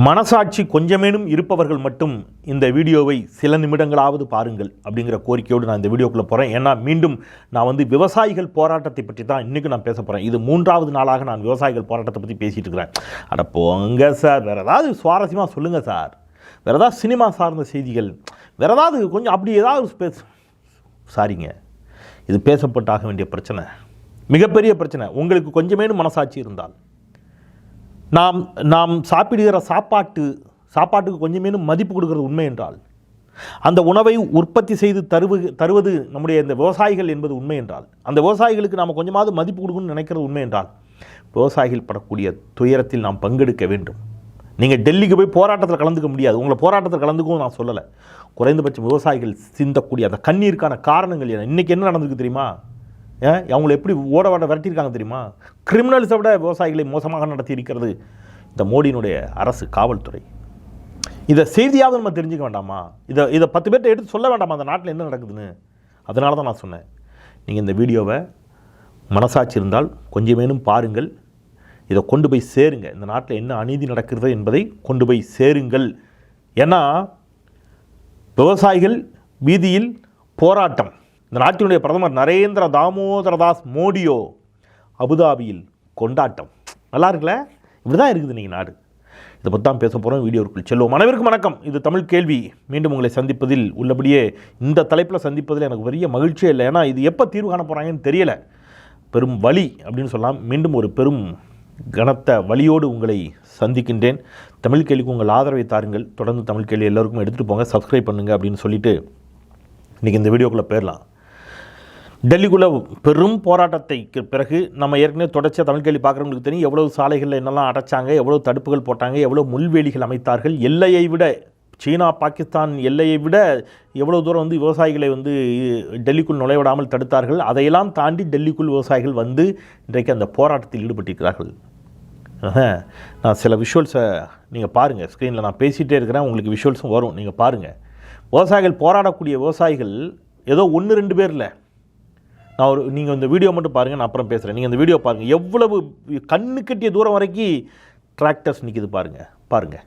மனசாட்சி கொஞ்சமேனும் இருப்பவர்கள் மட்டும் இந்த வீடியோவை சில நிமிடங்களாவது பாருங்கள் அப்படிங்கிற கோரிக்கையோடு நான் இந்த வீடியோக்குள்ளே போகிறேன் ஏன்னா மீண்டும் நான் வந்து விவசாயிகள் போராட்டத்தை பற்றி தான் இன்றைக்கி நான் பேச போகிறேன் இது மூன்றாவது நாளாக நான் விவசாயிகள் போராட்டத்தை பற்றி பேசிகிட்டு இருக்கிறேன். அட போங்க சார். வேறு ஏதாவது சுவாரஸ்யமாக சொல்லுங்கள் சார். வேறு ஏதாவது சினிமா சார்ந்த செய்திகள். வேறு ஏதாவது கொஞ்சம் அப்படி ஏதாவது பேச சாரிங்க. இது பேசப்பட்டாக வேண்டிய பிரச்சனை. மிகப்பெரிய பிரச்சனை. உங்களுக்கு கொஞ்சமேனும் மனசாட்சி இருந்தால். நாம் நாம் சாப்பிடுகிற சாப்பாட்டு சாப்பாட்டுக்கு கொஞ்சமேனும் மதிப்பு கொடுக்கிறது உண்மை என்றால் அந்த உணவை உற்பத்தி செய்து தருவு தருவது நம்முடைய இந்த விவசாயிகள் என்பது உண்மை என்றால் அந்த விவசாயிகளுக்கு நாம் கொஞ்சமாவது மதிப்பு கொடுக்கணும்னு நினைக்கிறது உண்மை என்றால் விவசாயிகள் படக்கூடிய துயரத்தில் நாம் பங்கெடுக்க வேண்டும். நீங்கள் டெல்லிக்கு போய் போராட்டத்தில் கலந்துக்க முடியாது. உங்களை போராட்டத்தில் கலந்துக்கவும் நான் சொல்லலை. குறைந்தபட்சம் விவசாயிகள் சிந்தக்கூடிய அந்த கண்ணீருக்கான காரணங்கள் என்ன? இன்றைக்கி என்ன நடந்திருக்கு தெரியுமா? ஏன் அவங்களை எப்படி ஓட வாட விரட்டியிருக்காங்க தெரியுமா? கிரிமினல்ஸை விட விவசாயிகளை மோசமாக நடத்தியிருக்கிறது இந்த மோடியினுடைய அரசு காவல்துறை. இதை செய்தியாவது நம்ம தெரிஞ்சுக்க வேண்டாமா? இதை இதை பத்து பேர்ட்ட எடுத்து சொல்ல வேண்டாமா? அந்த நாட்டில் என்ன நடக்குதுன்னு? அதனால தான் நான் சொன்னேன். நீங்கள் இந்த வீடியோவை மனசாட்சி இருந்தால் கொஞ்சமேனும் பாருங்கள். இதை கொண்டு போய் சேருங்க. இந்த நாட்டில் என்ன அநீதி நடக்கிறது என்பதை கொண்டு போய் சேருங்கள். ஏன்னா விவசாயிகள் வீதியில் போராட்டம். இந்த நாட்டினுடைய பிரதமர் நரேந்திர தாமோதரதாஸ் மோடியோ அபுதாபியில் கொண்டாட்டம். நல்லா இருக்குல்ல? இப்படி தான் இருக்குது நீங்கள் நாடு. இதை பற்றி தான் பேச போகிறோம் வீடியோக்குள் செல்வோம். அனைவருக்கும் வணக்கம். இது தமிழ் கேள்வி. மீண்டும் உங்களை சந்திப்பதில் உள்ளபடியே இந்த தலைப்பில் சந்திப்பதில் எனக்கு பெரிய மகிழ்ச்சியே இல்லை. ஏன்னா இது எப்போ தீர்வு காண போகிறாங்கன்னு தெரியலை. பெரும் வழி அப்படின்னு சொல்லலாம். மீண்டும் ஒரு பெரும் கனத்த வழியோடு உங்களை சந்திக்கின்றேன். தமிழ் கேள்விக்கு உங்கள் ஆதரவை தாருங்கள். தொடர்ந்து தமிழ் கேள்வி எல்லோருக்கும் எடுத்துகிட்டு போங்க. சப்ஸ்கிரைப் பண்ணுங்கள் அப்படின்னு சொல்லிட்டு இன்றைக்கி இந்த வீடியோக்குள்ளே போயிடலாம். டெல்லிக்குள்ளே பெரும் போராட்டத்தைக்கு பிறகு நம்ம ஏற்கனவே தொடர்ச்சியாக தமிழ் கேள்வி பார்க்குறவங்களுக்கு தெரியும் எவ்வளவு சாலைகளில் என்னெல்லாம் அடைச்சாங்க எவ்வளோ தடுப்புகள் போட்டாங்க எவ்வளோ முள்வேலிகள் அமைத்தார்கள் எல்லையை விட சீனா பாகிஸ்தான் எல்லையை விட எவ்வளோ தூரம் வந்து விவசாயிகளை வந்து டெல்லிக்குள் நுழைவிடாமல் தடுத்தார்கள் அதையெல்லாம் தாண்டி டெல்லிக்குள் விவசாயிகள் வந்து இன்றைக்கு அந்த போராட்டத்தில் ஈடுபட்டிருக்கிறார்கள். நான் சில விஷுவல்ஸை நீங்கள் பாருங்கள் ஸ்க்ரீனில் நான் பேசிகிட்டே இருக்கிறேன் உங்களுக்கு விஷுவல்ஸும் வரும் நீங்கள் பாருங்கள் விவசாயிகள் போராடக்கூடிய விவசாயிகள் ஏதோ ஒன்று ரெண்டு பேர் இல்லை நான் ஒரு நீங்கள் இந்த வீடியோ மட்டும் பாருங்கள் நான் அப்புறம் பேசுகிறேன் நீங்கள் இந்த வீடியோ பாருங்கள் எவ்வளவு கண்ணு கட்டிய தூரம் வரைக்கும் டிராக்டர்ஸ் நிற்கிது பாருங்கள் பாருங்கள்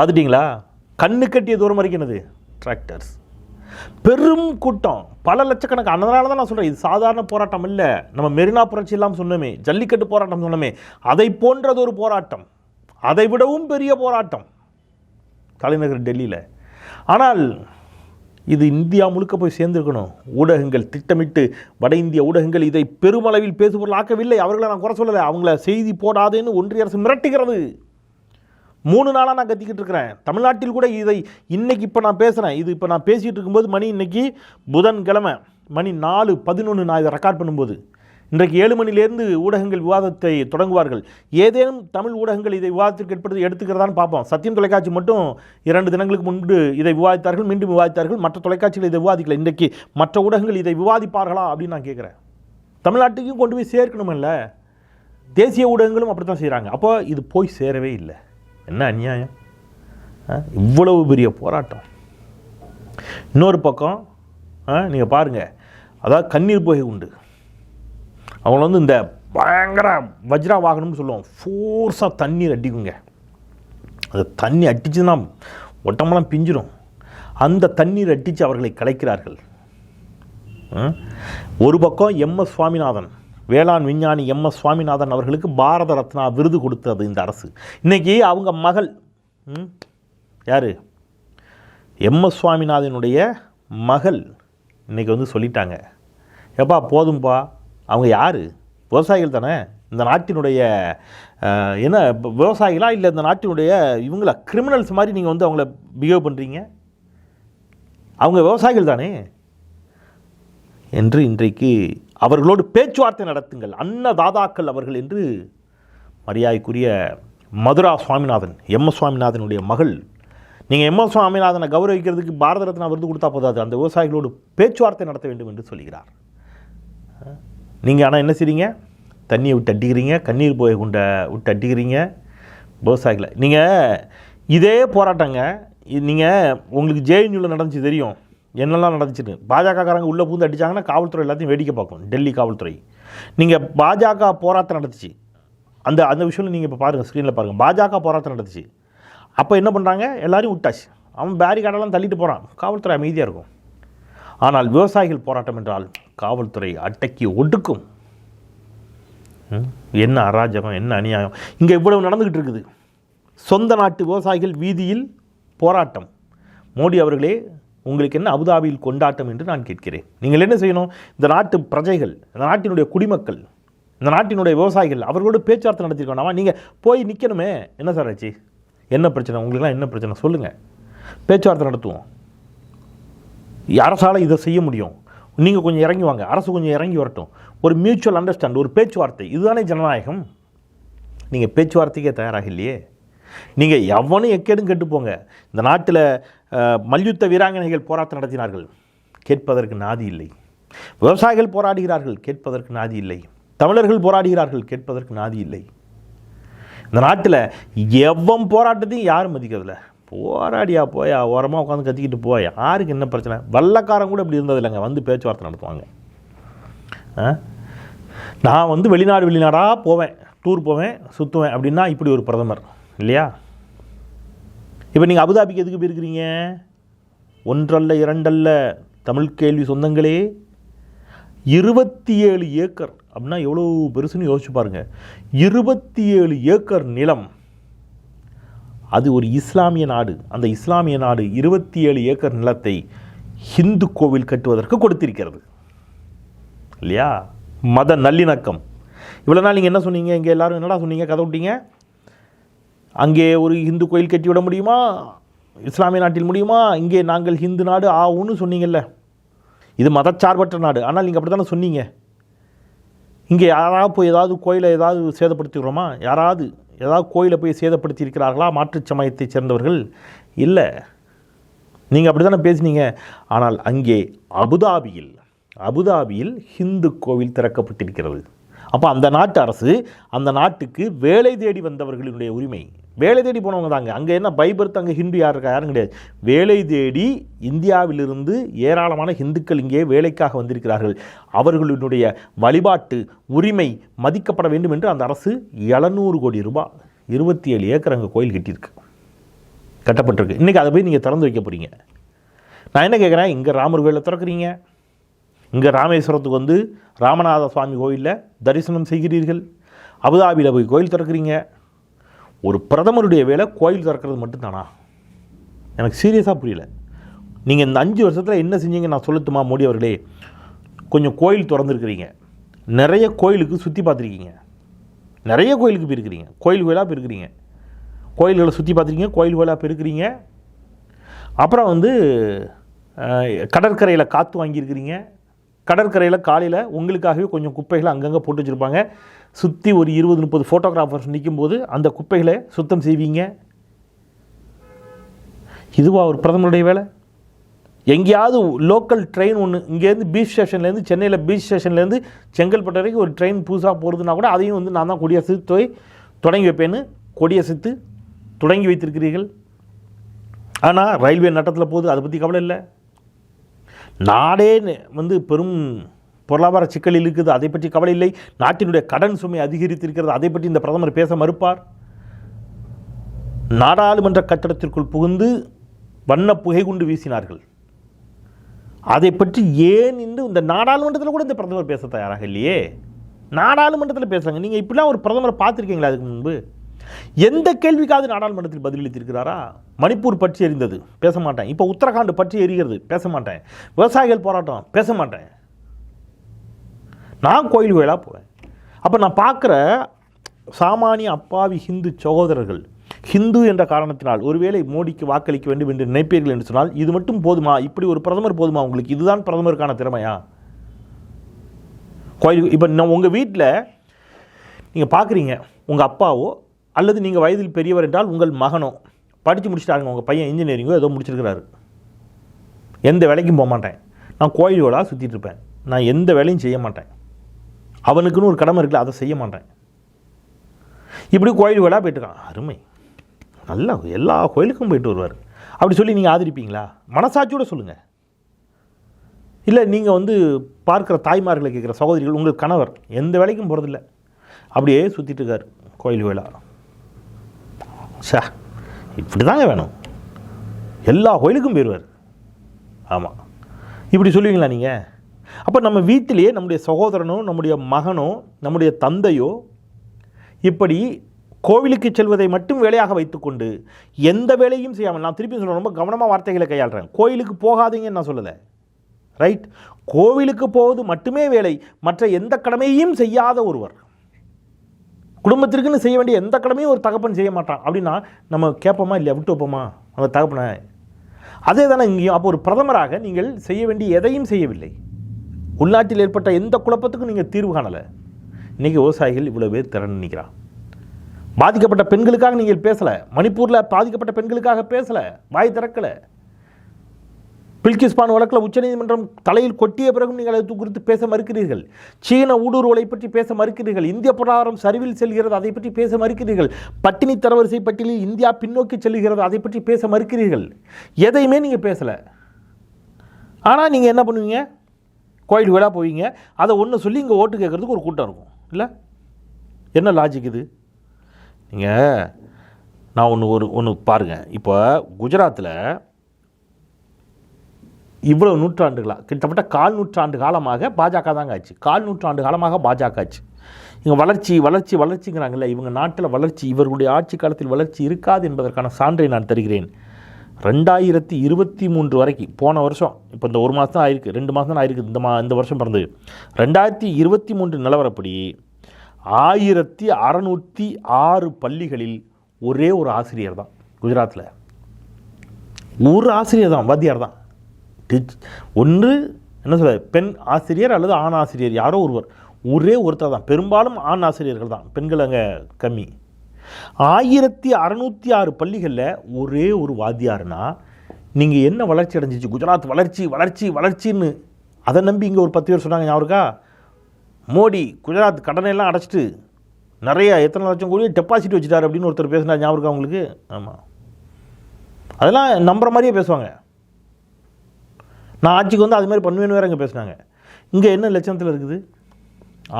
பார்த்துட்டிங்களா? கண்ணு கட்டிய தூரம் வரைக்கும் என்னது? டிராக்டர்ஸ் பெரும் கூட்டம். பல லட்சக்கணக்கு அதனால தான் நான் சொல்கிறேன் இது சாதாரண போராட்டம் இல்லை. நம்ம மெரினா புரட்சி இல்லாமல் சொன்னோமே ஜல்லிக்கட்டு போராட்டம் சொன்னோமே அதை போன்றது ஒரு போராட்டம். அதை விடவும் பெரிய போராட்டம். தலைநகர் டெல்லியில். ஆனால் இது இந்தியா முழுக்க போய் சேர்ந்துருக்கணும். ஊடகங்கள் திட்டமிட்டு வட இந்திய ஊடகங்கள் இதை பெருமளவில் பேசுபொருள் ஆக்கவில்லை அவர்களை நான் குறை சொல்லலை. அவங்கள செய்தி போடாதேன்னு ஒன்றிய அரசு மிரட்டுகிறது. மூணு நாளாக நான் கத்திக்கிட்டு இருக்கிறேன். தமிழ்நாட்டில் கூட இதை இன்றைக்கி இப்போ நான் பேசுகிறேன் இது இப்போ நான் பேசிகிட்டு இருக்கும்போது மணி இன்றைக்கி புதன்கிழமை மணி நாலு பதினொன்று நான் இதை ரெக்கார்ட் பண்ணும்போது. இன்றைக்கு ஏழு மணிலேருந்து ஊடகங்கள் விவாதத்தை தொடங்குவார்கள். ஏதேனும் தமிழ் ஊடகங்கள் இதை விவாதத்திற்கு ஏற்படுத்தி எடுத்துக்கிறதான்னு பார்ப்போம். சத்தியம் தொலைக்காட்சி மட்டும் இரண்டு தினங்களுக்கு முன்பு இதை விவாதித்தார்கள் மீண்டும் விவாதித்தார்கள். மற்ற தொலைக்காட்சிகள் இதை விவாதிக்கல. இன்றைக்கு மற்ற ஊடகங்கள் இதை விவாதிப்பார்களா அப்படின்னு நான் கேட்குறேன். தமிழ்நாட்டுக்கும் கொண்டு போய் சேர்க்கணுமில்ல. தேசிய ஊடகங்களும் அப்படி தான் செய்கிறாங்க அப்போ இது போய் சேரவே இல்லை. என்ன அநியாயம்? ஆ, இவ்வளவு பெரிய போராட்டம். இன்னொரு பக்கம் நீங்கள் பாருங்கள் அதாவது கண்ணீர் புகை உண்டு. அவங்கள வந்து இந்த பயங்கர வஜ்ரா வாகனம்னு சொல்லுவோம் ஃபோர்ஸாக தண்ணீர் அடிக்குங்க. அது தண்ணி அடிச்சுன்னா ஒட்டமெல்லாம் பிஞ்சிடும் அந்த தண்ணீர் அடித்து அவர்களை கலைக்கிறார்கள். ஒரு பக்கம் எம் எஸ் சுவாமிநாதன். வேளாண் விஞ்ஞானி எம்எஸ் சுவாமிநாதன் அவர்களுக்கு பாரத ரத்னா விருது கொடுத்தது இந்த அரசு. இன்றைக்கி அவங்க மகள் ம்? யாரு? எம்எஸ் சுவாமிநாதனுடைய மகள் இன்றைக்கி வந்து சொல்லிட்டாங்க. ஏப்பா போதும்பா. அவங்க யார்? விவசாயிகள் தானே? இந்த நாட்டினுடைய என்ன விவசாயிகளா இல்லை இந்த நாட்டினுடைய இவங்கள? கிரிமினல்ஸ் மாதிரி நீங்கள் வந்து அவங்கள பிஹேவ் பண்ணுறீங்க அவங்க விவசாயிகள் தானே? என்று இன்றைக்கு அவர்களோடு பேச்சுவார்த்தை நடத்துங்கள். அன்னதாதாக்கள் அவர்கள் என்று மரியாதைக்குரிய மதுரா சுவாமிநாதன் எம். எஸ். சுவாமிநாதனுடைய மகள். நீங்கள் எம்எஸ் சுவாமிநாதனை கௌரவிக்கிறதுக்கு பாரத ரத்னா விருது கொடுத்தா போதாது. அந்த விவசாயிகளோடு பேச்சுவார்த்தை நடத்த வேண்டும் என்று சொல்கிறார். நீங்கள் ஆனால் என்ன செய்கிறீங்க தண்ணியை விட்டு அடிக்கிறீங்க கண்ணீர் போய் கொண்ட விட்டு அட்டிக்கிறீங்க விவசாயிகளை. நீங்கள் இதே போராட்டங்க. நீங்கள் உங்களுக்கு ஜேஎன்யூவில் நடந்துச்சு தெரியும். என்னெல்லாம் நடந்துச்சுன்னு? பாஜகக்காரங்க உள்ளே பூந்து அடிச்சாங்கன்னா காவல்துறை எல்லாத்தையும் வேடிக்கை பார்க்கணும் டெல்லி காவல்துறை. நீங்கள் பாஜக போராட்டம் நடந்துச்சு. அந்த அந்த விஷயம் நீங்கள் இப்போ பாருங்கள் ஸ்க்ரீனில் பாருங்கள் பாஜக போராட்டம் நடந்துச்சு. அப்போ என்ன பண்ணுறாங்க எல்லாரையும் விட்டாச்சு. அவன் பேரிகார்டெல்லாம் தள்ளிட்டு போகிறான் காவல்துறை அமைதியாக இருக்கும். ஆனால் விவசாயிகள் போராட்டம் என்றால் காவல்துறை அட்டக்கி ஒடுக்கும். ம்? என்ன அராஜகம் என்ன அநியாயம்? இங்கே இவ்வளவு நடந்துக்கிட்டு இருக்குது. சொந்த நாட்டு விவசாயிகள் வீதியில் போராட்டம். மோடி அவர்களே உங்களுக்கு என்ன அபுதாபியில் கொண்டாட்டம் என்று நான் கேட்கிறேன். நீங்கள் என்ன செய்யணும்? இந்த நாட்டு பிரஜைகள் இந்த நாட்டினுடைய குடிமக்கள் இந்த நாட்டினுடைய விவசாயிகள் அவர்களோடு பேச்சுவார்த்தை நடத்திருக்கோம் நீங்கள் போய் நிற்கணுமே என்ன சார் ஆச்சு? என்ன பிரச்சனை? உங்களுக்குலாம் என்ன பிரச்சனை? சொல்லுங்கள் பேச்சுவார்த்தை நடத்துவோம். அரசால் இதை செய்ய முடியும்? நீங்கள் கொஞ்சம் இறங்கி வாங்க. அரசு கொஞ்சம் இறங்கி வரட்டும். ஒரு மியூச்சுவல் அண்டர்ஸ்டாண்ட் ஒரு பேச்சுவார்த்தை. இதுதானே ஜனநாயகம்? நீங்கள் பேச்சுவார்த்தைக்கே தயாராக இல்லையே. நீங்கள் எவனும் எக்கேடும் கெட்டுப்போங்க. இந்த நாட்டில் மல்யுத்த வீராங்கனைகள் போராட்டம் நடத்தினார்கள். கேட்பதற்கு நாதி இல்லை. விவசாயிகள் போராடுகிறார்கள் கேட்பதற்கு நாதி இல்லை. தமிழர்கள் போராடுகிறார்கள் கேட்பதற்கு நாதி இல்லை. இந்த நாட்டில் எவ்வம் போராட்டத்தையும் யாரும் மதிக்கிறதில்ல போராடியா போயா ஓரமாக உட்காந்து கத்திக்கிட்டு போய் யாருக்கு என்ன பிரச்சனை? வல்லக்காரன் கூட இப்படி இருந்தது இல்லைங்க வந்து பேச்சுவார்த்தை நடத்துவாங்க. ஆ? நான் வந்து வெளிநாடு வெளிநாடாக போவேன் டூர் போவேன் சுற்றுவேன் அப்படின்னா இப்படி ஒரு பிரதமர். இல்லையா? இப்போ நீங்கள் அபுதாபிக்கு எதுக்கு போயிருக்கிறீங்க? ஒன்றல்ல இரண்டல்ல தமிழ் கேள்வி சொந்தங்களே. இருபத்தி ஏழு ஏக்கர். அப்படின்னா எவ்வளோ பெருசுன்னு யோசிச்சு பாருங்கள் இருபத்தி ஏழு ஏக்கர் நிலம். அது ஒரு இஸ்லாமிய நாடு. அந்த இஸ்லாமிய நாடு இருபத்தி ஏழு ஏக்கர் நிலத்தை ஹிந்து கோவில் கட்டுவதற்கு கொடுத்திருக்கிறது. இல்லையா? மத நல்லிணக்கம். இவ்வளோ நாள் நீங்கள் என்ன சொன்னீங்க? இங்கே எல்லோரும் என்னடா சொன்னீங்க? கதை விட்டீங்க? அங்கே ஒரு இந்து கோயில் கட்டிவிட முடியுமா? இஸ்லாமிய நாட்டில் முடியுமா? இங்கே நாங்கள் ஹிந்து நாடு ஆகும்னு சொன்னீங்கல்ல. இது மதச்சார்பற்ற நாடு. ஆனால் நீங்கள் அப்படி தானே சொன்னீங்க? இங்கே யாராவது போய் ஏதாவது கோயிலை ஏதாவது சேதப்படுத்திடுறோமா யாராவது ஏதாவது கோயிலை போய் சேதப்படுத்தி இருக்கிறார்களா மாற்றுச் சமயத்தைச் சேர்ந்தவர்கள்? இல்லை. நீங்கள் அப்படி தானே பேசுனீங்க? ஆனால் அங்கே அபுதாபியில் அபுதாபியில் ஹிந்து கோவில் திறக்கப்பட்டிருக்கிறது. அப்போ அந்த நாட்டு அரசு அந்த நாட்டுக்கு வேலை தேடி வந்தவர்களுடைய உரிமை. வேலை தேடி போனவங்க தாங்க. அங்கே என்ன பைபர்த் அங்கே ஹிந்து யார் இருக்கா? யாரும் கிடையாது. வேலை தேடி இந்தியாவிலிருந்து ஏராளமான ஹிந்துக்கள் இங்கே வேலைக்காக வந்திருக்கிறார்கள். அவர்களுடைய வழிபாட்டு உரிமை மதிக்கப்பட வேண்டும் என்று அந்த அரசு எழுநூறு கோடி ரூபாய் இருபத்தி ஏழு ஏக்கர் அங்கே கோயில் கட்டியிருக்கு. கட்டப்பட்டிருக்கு. இன்றைக்கி அதை போய் நீங்கள் திறந்து வைக்க போகிறீங்க நான் என்ன கேட்குறேன் இங்கே ராமர் கோயிலில் திறக்கிறீங்க. இங்கே ராமேஸ்வரத்துக்கு வந்து ராமநாத சுவாமி கோயிலில் தரிசனம் செய்கிறீர்கள். அபுதாபியில் போய் கோயில் திறக்கிறீங்க. ஒரு பிரதமருடைய வேலை கோயில் திறக்கிறது மட்டும்தானா? எனக்கு சீரியஸாக புரியல. நீங்கள் இந்த அஞ்சு வருஷத்தில் என்ன செஞ்சீங்க நான் சொல்லட்டுமா மோடி அவர்களே? கொஞ்சம் கோயில் திறந்துருக்கிறீங்க. நிறைய கோயிலுக்கு சுற்றி பார்த்துருக்கீங்க. நிறைய கோயிலுக்கு போயிருக்கிறீங்க. கோயில் கோயிலாக போயிருக்கிறீங்க. கோயில்களை சுற்றி பார்த்துருக்கீங்க கோயில் கோயிலாக போயிருக்கிறீங்க. அப்புறம் வந்து கடற்கரையில் காற்று வாங்கியிருக்கிறீங்க. கடற்கரையில் காலையில் உங்களுக்காகவே கொஞ்சம் குப்பைகளை அங்கங்கே போட்டு வச்சுருப்பாங்க. சுற்றி ஒரு இருபது முப்பது ஃபோட்டோகிராஃபர்ஸ் நிற்கும்போது அந்த குப்பைகளை சுத்தம் செய்வீங்க? இதுவா ஒரு பிரதமருடைய வேலை? எங்கேயாவது லோக்கல் ட்ரெயின் ஒன்று இங்கேருந்து பீச் ஸ்டேஷன்லேருந்து சென்னையில் பீச் ஸ்டேஷன்லேருந்து செங்கல்பட்டு வரைக்கும் ஒரு ட்ரெயின் புதுசாக போகிறதுனா கூட அதையும் வந்து நான் தான் கொடியசைத்து போய் தொடங்கி வைப்பேன்னு கொடியசைத்து தொடங்கி வைத்திருக்கிறீர்கள். ஆனால் ரயில்வே நட்டத்தில் போகுது அதை பற்றி கவலை இல்லை. நாடே வந்து பெரும் பொருளாதார சிக்கலில் இருக்குது அதை பற்றி கவலை இல்லை. நாட்டினுடைய கடன் சுமை அதிகரித்திருக்கிறது அதை பற்றி இந்த பிரதமர் பேச மறுப்பார். நாடாளுமன்ற கட்டடத்திற்குள் புகுந்து வண்ண புகை குண்டு வீசினார்கள். அதை பற்றி ஏன் இன்று இந்த நாடாளுமன்றத்தில் கூட இந்த பிரதமர் பேச தயாராக இல்லையே? நாடாளுமன்றத்தில் பேசுறாங்க. நீங்கள் இப்படிலாம் ஒரு பிரதமரை பார்த்துருக்கீங்களா அதுக்கு முன்பு? எந்த கேள்விக்காவது நாடாளுமன்றத்தில் பதிலளித்திருக்கிறாரா? மணிப்பூர் பற்றி எரிந்தது பேச மாட்டேன். இப்போ உத்தரகாண்ட் பற்றி எரிகிறது பேச மாட்டேன். விவசாயிகள் போராட்டம். பேச மாட்டேன். நான் கோயில் கோயிலாக போவேன். அப்போ நான் பார்க்குற சாமானிய அப்பாவி ஹிந்து சகோதரர்கள் ஹிந்து என்ற காரணத்தினால் ஒருவேளை மோடிக்கு வாக்களிக்க வேண்டும் என்று நினைப்பீர்கள் என்று சொன்னால் இது மட்டும் போதுமா? இப்படி ஒரு பிரதமர் போதுமா உங்களுக்கு? இதுதான் பிரதமருக்கான திறமையா? கோயில் இப்போ நான் உங்கள் வீட்டில் நீங்கள் பார்க்குறீங்க உங்கள் அப்பாவோ அல்லது நீங்கள் வயதில் பெரியவர் என்றால் உங்கள் மகனோ படித்து முடிச்சிட்டாருங்க உங்கள் பையன் இன்ஜினியரிங்கோ ஏதோ முடிச்சிருக்கிறாரு. எந்த வேலைக்கும் போக மாட்டேன். நான் கோயில்களாக சுற்றிட்டு இருப்பேன். நான் எந்த வேலையும் செய்ய மாட்டேன். அவனுக்குன்னு ஒரு கடமை இருக்குல்ல அதை செய்ய மாட்டேன். இப்படி கோயில் கோயிலாக போயிட்டுருக்கான். அருமை. நல்லா எல்லா கோயிலுக்கும் போயிட்டு வருவார். அப்படி சொல்லி நீங்கள் ஆதரிப்பீங்களா? மனசாட்சியோட சொல்லுங்கள் இல்லை நீங்கள் வந்து பார்க்குற தாய்மார்களை கேட்குற சகோதரிகள் உங்கள் கணவர் எந்த வேலைக்கும் போகிறதில்ல அப்படியே சுற்றிட்டு இருக்கார் கோயில் கோயிலாக சா இப்படி தாங்க வேணும். எல்லா கோயிலுக்கும் போயிடுவார் ஆமாம் இப்படி சொல்லுவீங்களா நீங்கள் அப்போ நம்ம வீட்டிலேயே நம்முடைய சகோதரனோ நம்முடைய மகனோ நம்முடைய தந்தையோ இப்படி கோவிலுக்கு செல்வதை மட்டும் வேலையாக வைத்துக்கொண்டு எந்த வேலையும் செய்யாமல் நான் திருப்பி சொல்கிறேன் ரொம்ப கவனமாக வார்த்தைகளை கையாளுறேன். கோயிலுக்கு போகாதீங்கன்னு நான் சொல்லலை. ரைட் கோவிலுக்கு போவது மட்டுமே வேலை மற்ற எந்த கடமையும் செய்யாத ஒருவர். குடும்பத்திற்குன்னு செய்ய வேண்டிய எந்த கடமையும் ஒரு தகப்பன் செய்ய மாட்டான். அப்படின்னா நம்ம கேட்போமா இல்லையா? விட்டு வைப்போமா? அந்த தகப்பனை? அதே தானே இங்கேயும். அப்போ ஒரு பிரதமராக நீங்கள் செய்ய வேண்டிய எதையும் செய்யவில்லை. உள்நாட்டில் ஏற்பட்ட எந்த குழப்பத்துக்கும் நீங்கள் தீர்வு காணலை. இன்றைக்கி விவசாயிகள் இவ்வளோ பேர் திறன் நிற்கிறான் பாதிக்கப்பட்ட பெண்களுக்காக நீங்கள் பேசலை. மணிப்பூரில் பாதிக்கப்பட்ட பெண்களுக்காக பேசலை. வாய் திறக்கலை. பில்கிஸ்பான் வழக்கில் உச்சநீதிமன்றம் தலையில் கொட்டிய பிறகும் நீங்கள் அது குறித்து பேச மறுக்கிறீர்கள். சீன ஊடுருவலை பற்றி பேச மறுக்கிறீர்கள். இந்திய பொருளாதாரம் சரிவில் செல்கிறது அதை பற்றி பேச மறுக்கிறீர்கள். பட்டினி தரவரிசை பட்டியலில் இந்தியா பின்னோக்கி செல்கிறது அதை பற்றி பேச மறுக்கிறீர்கள். எதையுமே நீங்கள் பேசலை. ஆனால் நீங்கள் என்ன பண்ணுவீங்க? கோயில் வீடாக போவீங்க. அதை ஒன்று சொல்லி இங்கே ஓட்டு கேட்குறதுக்கு ஒரு கூட்டம் இருக்கும். இல்லை? என்ன லாஜிக் இது? நீங்கள் நான் ஒன்று ஒரு ஒன்று பாருங்கள் இப்போ குஜராத்தில் இவ்வளோ நூற்றாண்டுகளாக கிட்டத்தட்ட கால் நூற்றாண்டு காலமாக பாஜக தாங்க ஆச்சு. கால் நூற்றாண்டு காலமாக பாஜக ஆச்சு. இங்கே வளர்ச்சி வளர்ச்சி வளர்ச்சிங்கிறாங்கல்ல இவங்க நாட்டில் வளர்ச்சி இவர்களுடைய ஆட்சி காலத்தில் வளர்ச்சி இருக்காது என்பதற்கான சான்றை நான் தருகிறேன். ரெண்டாயிரத்தி இருபத்தி மூன்று வரைக்கும் போன வருஷம் இப்போ இந்த ஒரு மாதம் தான் ஆயிருக்கு ரெண்டு மாதம் தான் ஆயிருக்கு இந்த மா இந்த வருஷம் பிறந்தது. ரெண்டாயிரத்தி இருபத்தி மூன்று நிலவரப்படி ஆயிரத்தி அறநூற்றி ஆறு பள்ளிகளில் ஒரே ஒரு ஆசிரியர் தான் குஜராத்தில் ஒரு ஆசிரியர் தான் வாத்தியார் தான். டீச் ஒன்று என்ன சொல்ல பெண் ஆசிரியர் அல்லது ஆண் ஆசிரியர் யாரோ ஒருவர். ஒரே ஒருத்தர் தான் பெரும்பாலும் ஆண் ஆசிரியர்கள் தான் பெண்கள் அங்கே கம்மி. ஆயிரத்தி அறநூற்றி ஆறு பள்ளிகளில் ஒரே ஒரு வாத்தியார்னா நீங்கள் என்ன வளர்ச்சி அடைஞ்சிச்சு? குஜராத் வளர்ச்சி வளர்ச்சி வளர்ச்சின்னு அதை நம்பி இங்கே ஒரு பத்து பேர் சொன்னாங்க ஞாபகா மோடி குஜராத் கடனை எல்லாம் அடைச்சிட்டு நிறையா எத்தனை லட்சம் கோடி டெபாசிட் வச்சுட்டாரு அப்படின்னு ஒருத்தர் பேசினார் ஞாபகம் அவங்களுக்கு ஆமாம் அதெல்லாம் நம்புற மாதிரியே பேசுவாங்க. நான் ஆட்சிக்கு வந்து அது மாதிரி பண்ணுவேன்னு வேறு இங்கே பேசுனாங்க. இங்கே என்ன லட்சணத்தில் இருக்குது?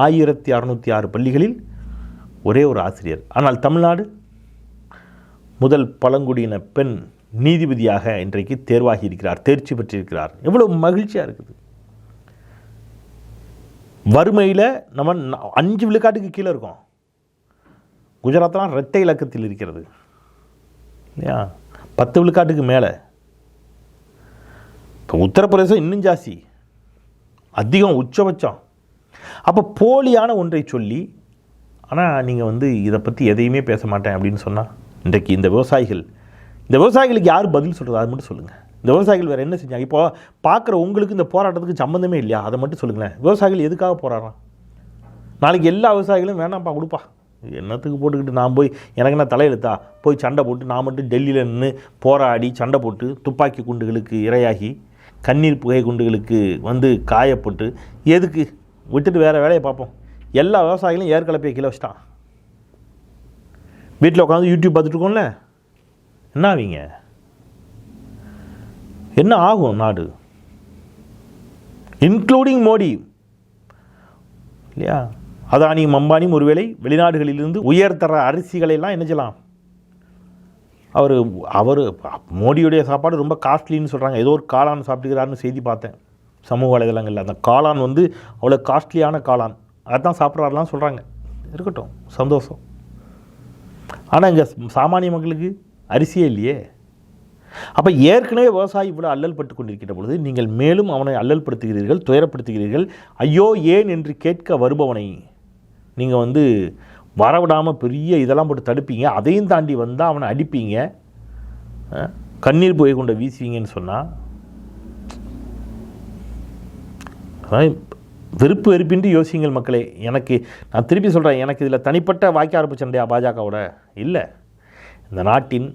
ஆயிரத்தி அறநூற்றி ஆறு பள்ளிகளில் ஒரே ஒரு ஆசிரியர். ஆனால் தமிழ்நாடு முதல் பழங்குடியின பெண் நீதிபதியாக இன்றைக்கு தேர்வாகி இருக்கிறார் தேர்ச்சி பெற்றிருக்கிறார். எவ்வளோ மகிழ்ச்சியாக இருக்குது. வறுமையில் நம்ம அஞ்சு விழுக்காட்டுக்கு கீழே இருக்கோம். குஜராத்லாம் இரட்டை இலக்கத்தில் இருக்கிறது. இல்லையா? பத்து விழுக்காட்டுக்கு மேலே. இப்போ உத்தரப்பிரதேசம் இன்னும் ஜாஸ்தி. அதிகம் உச்சபட்சம். அப்போ போலியான ஒன்றை சொல்லி ஆனால் நீங்கள் வந்து இதை பற்றி எதையுமே பேச மாட்டேன் அப்படின்னு சொன்னால் இன்றைக்கு இந்த விவசாயிகள் இந்த விவசாயிகளுக்கு யார் பதில் சொல்கிறது அது மட்டும் சொல்லுங்கள் இந்த விவசாயிகள் வேறு என்ன செஞ்சாங்க? இப்போ பார்க்குற உங்களுக்கு இந்த போராட்டத்துக்கு சம்மந்தமே இல்லையா? அதை மட்டும் சொல்லுங்களேன். விவசாயிகள் எதுக்காக போராடுறான்? நாளைக்கு எல்லா விவசாயிகளும் வேணாம்ப்பா கொடுப்பா. என்னத்துக்கு போட்டுக்கிட்டு நான் போய் எனக்கு என்ன தலையெழுத்தா? போய் சண்டை போட்டு நான் மட்டும் டெல்லியில் நின்று போராடி சண்டை போட்டு துப்பாக்கி குண்டுகளுக்கு இரையாகி கண்ணீர் புகை குண்டுகளுக்கு வந்து காயப்பட்டு எதுக்கு? விட்டுட்டு வேறு வேலையை பார்ப்போம். எல்லா விவசாயிகளும் ஏற்கலப்பையை கீழே வச்சிட்டான். வீட்டில் உட்காந்து யூடியூப் பார்த்துட்டு என்ன ஆவீங்க? என்ன ஆகும் நாடு? இன்க்ளூடிங் மோடி. இல்லையா? அதானியும் அம்பானியும் ஒருவேளை வெளிநாடுகளிலிருந்து உயர்தர அரிசிகளை எல்லாம் என்ன செய்யலாம்? அவர் அவர் மோடியுடைய சாப்பாடு ரொம்ப காஸ்ட்லின்னு சொல்கிறாங்க ஏதோ ஒரு காளான் சாப்பிட்டுக்கிறாருன்னு செய்தி பார்த்தேன். சமூக வலைதளங்களில். அந்த காளான் வந்து அவ்வளோ காஸ்ட்லியான காளான். அதுதான் சாப்பிட்றாருலாம் சொல்கிறாங்க இருக்கட்டும் சந்தோஷம். ஆனால் இங்கே சாமானிய மக்களுக்கு அரிசியே இல்லையே. அப்போ ஏற்கனவே விவசாயி இவ்வளோ அல்லல் பட்டு கொண்டிருக்கிற பொழுது நீங்கள் மேலும் அவனை அல்லல்படுத்துகிறீர்கள் துயரப்படுத்துகிறீர்கள். ஐயோ ஏன் என்று கேட்க வருபவனை நீங்கள் வந்து வரவிடாமல் பெரிய இதெல்லாம் போட்டு தடுப்பீங்க. அதையும் தாண்டி வந்தால் அவனை அடிப்பீங்க. கண்ணீர் புகை கொண்ட வீசுவீங்கன்னு சொன்னால் வெறுப்பு வெறுப்பின்றி யோசியுங்கள் மக்களே. எனக்கு நான் திருப்பி சொல்கிறேன் எனக்கு இதில் தனிப்பட்ட வாய்க்காரப்பு சண்டையா பாஜகவோட? இல்லை. இந்த நாட்டின்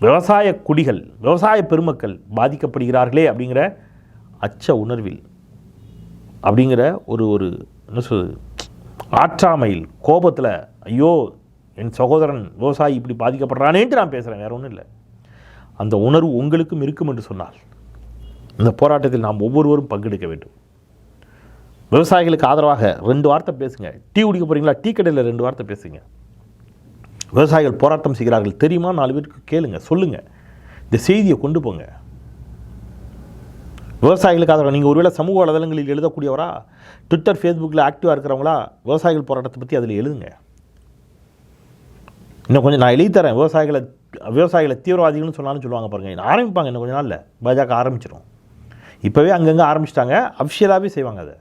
விவசாய குடிகள் விவசாய பெருமக்கள் பாதிக்கப்படுகிறார்களே அப்படிங்கிற அச்ச உணர்வில் அப்படிங்கிற ஒரு ஒரு என்ன சொல்றது ஆற்றாமையில் கோபத்தில் ஐயோ என் சகோதரன் விவசாயி இப்படி பாதிக்கப்படுறானேன்ட்டு நான் பேசுகிறேன் வேறு ஒன்றும் இல்லை. அந்த உணர்வு உங்களுக்கும் இருக்கும் என்று சொன்னால் இந்த போராட்டத்தில் நாம் ஒவ்வொருவரும் பங்கெடுக்க வேண்டும். விவசாயிகளுக்கு ஆதரவாக ரெண்டு வார்த்தை பேசுங்க. டீ குடிக்க போகிறீங்களா டீ கடையில் ரெண்டு வார்த்தை பேசுங்க. விவசாயிகள் போராட்டம் செய்கிறார்கள். தெரியுமா? நாலு பேருக்கு கேளுங்க சொல்லுங்க. இந்த செய்தியை கொண்டு போங்க. விவசாயிகளுக்கு ஆதரவு நீங்கள் ஒருவேளை சமூக வலைதளங்களில் எழுதக்கூடியவரா? ட்விட்டர் ஃபேஸ்புக்கில் ஆக்டிவாக இருக்கிறவங்களா? விவசாயிகள் போராட்டத்தை பற்றி அதில் எழுதுங்க. இன்னும் கொஞ்சம் நான் எழுதி தரேன். விவசாயிகளை விவசாயிகளை தீவிரவாதிகள்னு சொன்னாலும் சொல்லுவாங்க பாருங்க. ஆரம்பிப்பாங்க இன்னும் கொஞ்ச நாளில்? பாஜக ஆரம்பிச்சிடும் இப்போவே அங்கங்கே ஆரம்பிச்சிட்டாங்க. அஃபிஷியலாகவே செய்வாங்க அதை.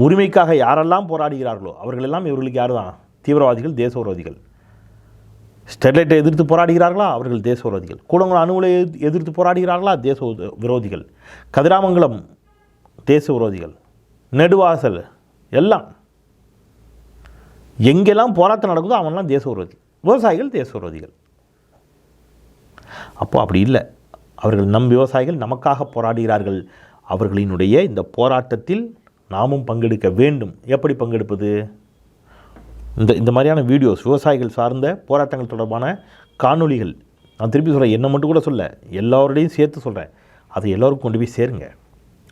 உரிமைக்காக யாரெல்லாம் போராடுகிறார்களோ அவர்கள் எல்லாம் இவர்களுக்கு யார் தான் தீவிரவாதிகள் தேச விரோதிகள் ஸ்டெர்லைட்டை எதிர்த்து போராடுகிறார்களா? அவர்கள் தேச விரோதிகள் கூடங்குளம் அணுகுலை எதிர்த்து- எதிர்த்து போராடுகிறார்களா? தேச விரோதிகள். கதிராமங்கலம் தேச விரோதிகள் நெடுவாசல் எல்லாம். எங்கெல்லாம் போராட்டம் நடக்குதோ அவன்லாம் தேச விரோதி விவசாயிகள் தேச விரோதிகள் அப்போ அப்படி இல்லை. அவர்கள் நம் விவசாயிகள் நமக்காக போராடுகிறார்கள். அவர்களினுடைய இந்த போராட்டத்தில் நாமும் பங்கெடுக்க வேண்டும். எப்படி பங்கெடுப்பது? இந்த இந்த மாதிரியான வீடியோஸ் விவசாயிகள் சார்ந்த போராட்டங்கள் தொடர்பான காணொளிகள். நான் திருப்பி சொல்கிறேன் என்ன மட்டும் கூட சொல்ல எல்லோருடையும் சேர்த்து சொல்கிறேன் அதை எல்லோருக்கும் கொண்டு போய் சேருங்க.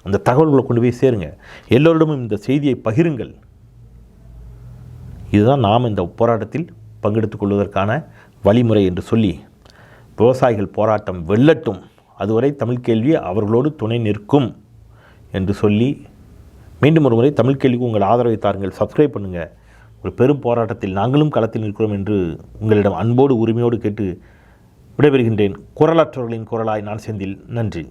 அந்த தகவல்களை கொண்டு போய் சேருங்க. எல்லோரிடமும் இந்த செய்தியை பகிருங்கள். இதுதான் நாம் இந்த போராட்டத்தில் பங்கெடுத்துக் கொள்வதற்கான வழிமுறை என்று சொல்லி விவசாயிகள் போராட்டம் வெல்லட்டும். அதுவரை தமிழ் கேள்வி அவர்களோடு துணை நிற்கும் என்று சொல்லி மீண்டும் ஒரு முறை தமிழ் கேள்விக்கு உங்கள் ஆதரவை தாருங்கள். சப்ஸ்கிரைப் பண்ணுங்கள் ஒரு பெரும் போராட்டத்தில் நாங்களும் களத்தில் நிற்கிறோம் என்று உங்களிடம் அன்போடு உரிமையோடு கேட்டு விடைபெறுகின்றேன். குரலற்றவர்களின் குரலாய் நான் செந்தில். நன்றி.